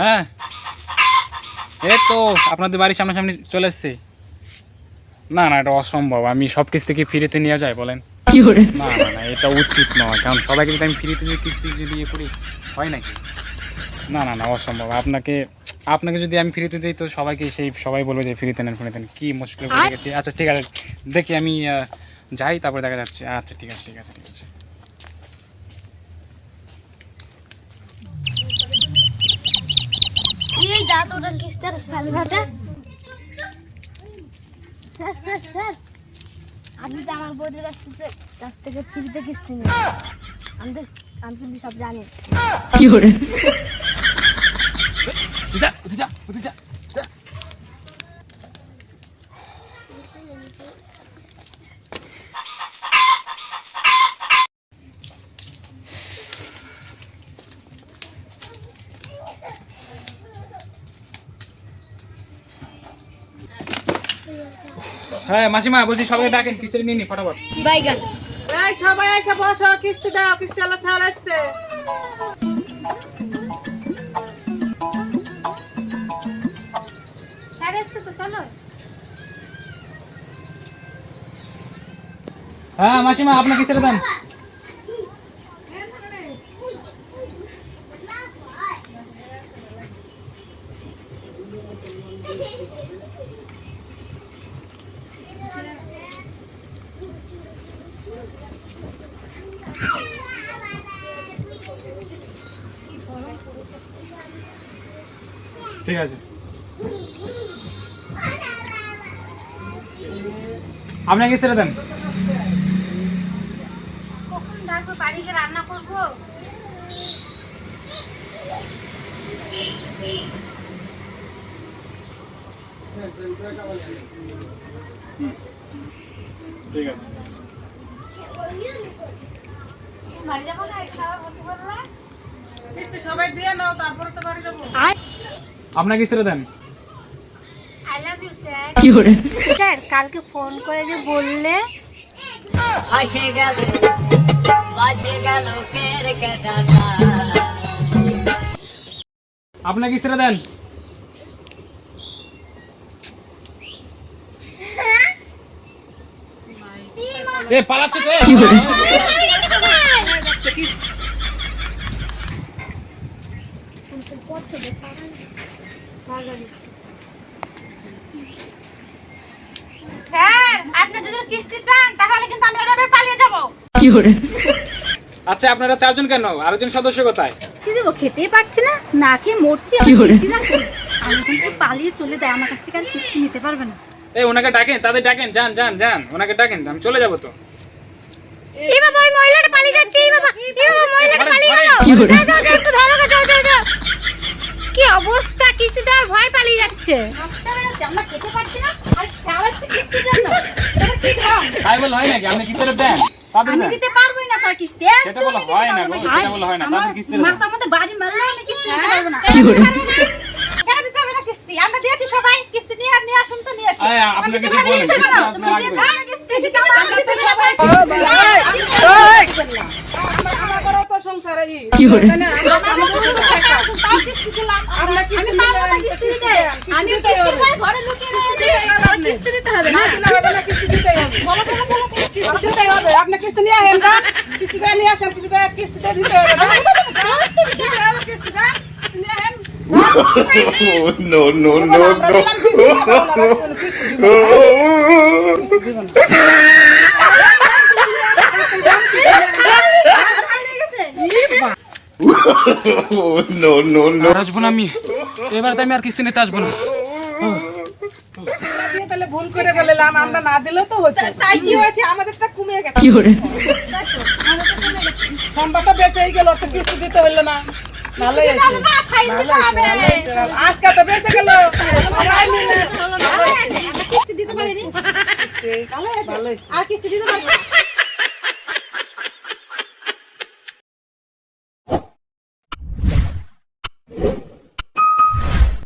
হ্যাঁ। এই তো আপনাদের বাড়ির সামনাসামনি চলে এসছে। না না, এটা অসম্ভব। আমি সব কিস্তি কি ফ্রিতে নিয়ে যাই, বলেন। না না না এটা উচিত নয় কারণ সবাইকে যদি আমি ফ্রিতে যদি কিস্তি যদি ইয়ে করি হয় নাকি? না না না অসম্ভব। আপনাকে আপনাকে যদি আমি ফ্রিতে দিই তো সবাইকে সেই সবাই বলবে যে ফ্রিতে নেন ফ্রিতে নেন। কী মুশকিল পড়ে গেছি? আচ্ছা ঠিক আছে দেখি আমি যাই তারপরে দেখা যাচ্ছে। আচ্ছা ঠিক আছে ঠিক আছে ঠিক আছে। এই যা তো ওটা কিস্তার সালঘাটা স্যার স্যার স্যার আপনি তো আমার বৌদির কাছ থেকে কাছ থেকে ফ্রিতে কিস্তি নেন আমি তো আমি কিন্তু সব জানি। যা উঠে যা উঠে যা যা। হ্যাঁ মাসিমা বলছি সবাই ডাকেন কিস্তি নিয়ে নি ফটাফট। বাইগান এই সবাই এসে বসো কিস্তি দাও কিস্তি ছাড় আসছে স্যার এসছে তো চলো। হ্যাঁ মাসিমা আপনার কিস্তিটা দেন। ঠিক আছে। আপনার ছেড়ে দেন। রান্না করব? ঠিক আছে। সবাই দিয়ে নাও তারপরে তো বাড়ি যাব। আপনার কিস্তিটা দেন? স্যার কালকে ফোন করে যে বললে আপনার কিস্তিটা দেন? এ পালাচ্ছে তো এ। স্যার আপনি যদি কিস্তি চান তাহলে কিন্তু আমি এভাবে পালিয়ে যাব। আচ্ছা আপনারা চারজন কেন? আরেকজন সদস্য কোথায়? কি দেবো খেতেই পারছি না। না খেয়ে মরছি আমি কিস্তি না আমি কিন্তু পালিয়ে চলে যায় আমার কাছ থেকে আর কিস্তি নিতে পারবে না। এই ওনাকে ডাকেন তাদের ডাকেন যান যান যান ওনাকে ডাকেন আমি চলে যাব তো। এই বাবা ওই মহিলাটা পালিয়ে যাচ্ছে এই বাবা এই বাবা মহিলাটা পালিয়ে গেল। তাই বলে হয় নাকি আপনি কিস্তিটা দেন আমি দিতে পারবোই না স্যার কিস্তি সেটা বলে হয় না গো সেটা বলে হয় না আমার তাদের কিস্তিটা মধ্যে বাড়ি মারলে আমি কিস্তি দিতে পারব না কেন দিতে হবে না কিস্তি আমরা দিয়েছি সবাই কিস্তি নিয়ে নিয়ে আসুন তো কিছু বলেন কিস্তি আমরা কিস্তি দিলাম আমরা কিস্তি দিলাম কিস্তি দিতে আমি কিস্তি চাই ঘরে লুকিয়ে রেখে দিই আমার কিস্তি দিতে হবে না না দিলে হবে না কিস্তি দিতেই হবে কিস্তি দিতেই হবে আপনি কিস্তি নিয়ে আসেন না কিস্তি দিয়ে নিয়ে আসেন কিস্তি দিয়ে কিস্তি দিয়ে দিতে হবে না দিতে হবে কিস্তি দিয়ে কিস্তি নিয়ে আসেন Oh, no, no, no, no. no, no, no. আসব না আমি। এবার তো আমি আর কিস্তি নিতে আসব না। দিয়ে তাহলে ভুল করে ফেললাম আমরা না দিলেও তো হচ্ছে। তাই কি হয়েছে? আমাদেরটা কমে গেছে। সম্ভব তো বেঁচেই গেল তো কিস্তি দিতে হলো না। আজকে তো বেঁচে গেল। দিতে পারিনি। আর কিস্তি দিতে।